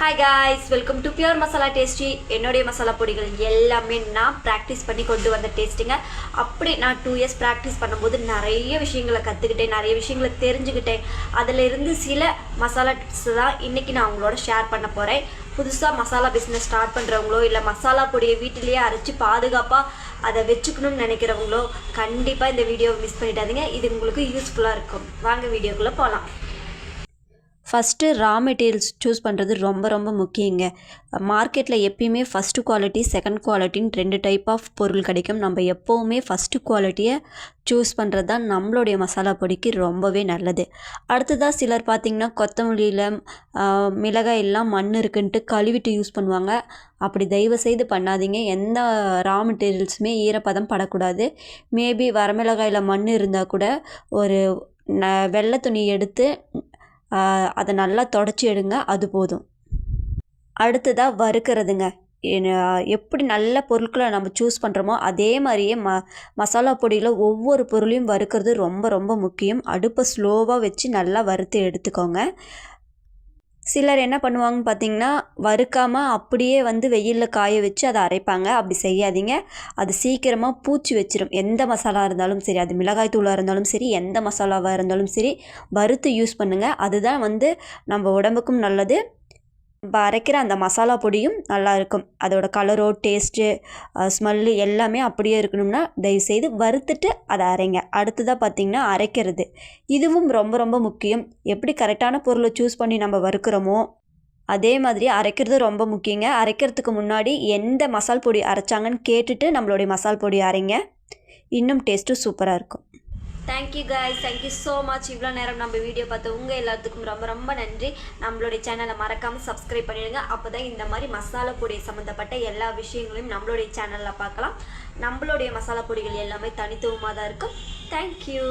Hi guys welcome to pure masala tasty என்னுடைய மசாலா பொடிகள் எல்லாமே நான் ப்ராக்டிஸ் பண்ணி கொண்டு வந்த டேஸ்ட்டுங்க அப்படி நான் டூ இயர்ஸ் ப்ராக்டிஸ் பண்ணும்போது நிறைய விஷயங்களை கற்றுக்கிட்டேன் நிறைய விஷயங்களை தெரிஞ்சுக்கிட்டேன். அதில் இருந்து சில மசாலா டிப்ஸ் தான் இன்றைக்கி நான் உங்களோட ஷேர் பண்ண போகிறேன் புதுசாக மசாலா பிஸ்னஸ் ஸ்டார்ட் பண்ணுறவங்களோ இல்லை மசாலா பொடியை வீட்டிலேயே அரைச்சி பாதுகாப்பாக அதை வச்சுக்கணும்னு நினைக்கிறவங்களோ கண்டிப்பாக இந்த வீடியோவை மிஸ் பண்ணிட்டாதீங்க இது உங்களுக்கு யூஸ்ஃபுல்லாக இருக்கும். வாங்க வீடியோக்குள்ளே போகலாம் ஃபஸ்ட்டு ரா மெட்டீரியல்ஸ் சூஸ் பண்ணுறது ரொம்ப ரொம்ப முக்கியங்க. மார்க்கெட்டில் எப்பயுமே ஃபஸ்ட்டு குவாலிட்டி செகண்ட் குவாலிட்டின்னு ரெண்டு டைப் ஆஃப் பொருள் கிடைக்கும். நம்ம எப்போவுமே ஃபஸ்ட்டு குவாலிட்டியை சூஸ் பண்ணுறது தான் நம்மளுடைய மசாலா பொடிக்கு ரொம்பவே நல்லது. அடுத்ததாக சிலர் பார்த்திங்கன்னா கொத்தமல்லியில் மிளகாய் எல்லாம் மண் இருக்குன்ட்டு கழுவிட்டு யூஸ் பண்ணுவாங்க. அப்படி தயவு செய்து பண்ணாதீங்க. எந்த ரா மெட்டீரியல்ஸுமே ஈரப்பதம் படக்கூடாது. மேபி வரமிளகாயில் மண் இருந்தால் கூட ஒரு ந வெள்ளை துணி எடுத்து அதை நல்லா தொடச்சி எடுங்க அது போதும். அடுத்ததாக வறுக்கிறதுங்க. எப்படி நல்ல பொருட்களை நம்ம சூஸ் பண்ணுறோமோ அதே மாதிரியே ம மசாலா பொடியில் ஒவ்வொரு பொருளையும் வறுக்கிறது ரொம்ப ரொம்ப முக்கியம். அடுப்பை ஸ்லோவாக வச்சு நல்லா வறுத்து எடுத்துக்கோங்க. சிலர் என்ன பண்ணுவாங்கன்னு பார்த்தீங்கன்னா வறுக்காமல் அப்படியே வந்து வெயிலில் காய வச்சு அதை அரைப்பாங்க. அப்படி செய்யாதீங்க. அது சீக்கிரமாக பூச்சி வச்சிடும் எந்த மசாலா இருந்தாலும் சரி அது மிளகாய் தூளாக இருந்தாலும் சரி எந்த மசாலாவாக இருந்தாலும் சரி வறுத்து யூஸ் பண்ணுங்கள் அதுதான் வந்து நம்ம உடம்புக்கும் நல்லது. அரைக்கிற அந்த மசாலா பொடியும் நல்லா இருக்கும். அதோட கலரோ டேஸ்ட்டு ஸ்மெல்லு எல்லாமே அப்படியே இருக்கணும்னா தயவுசெய்து வறுத்துட்டு அதை அரைங்க. அடுத்ததாக பார்த்தீங்கன்னா அரைக்கிறது. இதுவும் ரொம்ப ரொம்ப முக்கியம். எப்படி கரெக்டான பொருளை சூஸ் பண்ணி நம்ம வறுக்கிறோமோ அதே மாதிரி அரைக்கிறது ரொம்ப முக்கியங்க. அரைக்கிறதுக்கு முன்னாடி எந்த மசால் பொடி அரைச்சாங்கன்னு கேட்டுட்டு நம்மளுடைய மசால் பொடி அரைங்க. இன்னும் டேஸ்ட்டும் சூப்பராக இருக்கும். Thank you guys thank you so much இவ்வளோ நேரம் நம்ம வீடியோ பார்த்த உங்கள் எல்லாத்துக்கும் ரொம்ப ரொம்ப நன்றி. நம்மளுடைய சேனலை மறக்காமல் சப்ஸ்கிரைப் பண்ணிடுங்க. அப்போ தான் இந்த மாதிரி மசாலா பொடி சம்மந்தப்பட்ட எல்லா விஷயங்களையும் நம்மளுடைய சேனலில் பார்க்கலாம். நம்மளுடைய மசாலா பொடிகள் எல்லாமே தனித்துவமாக தான் இருக்கும் தேங்க்யூ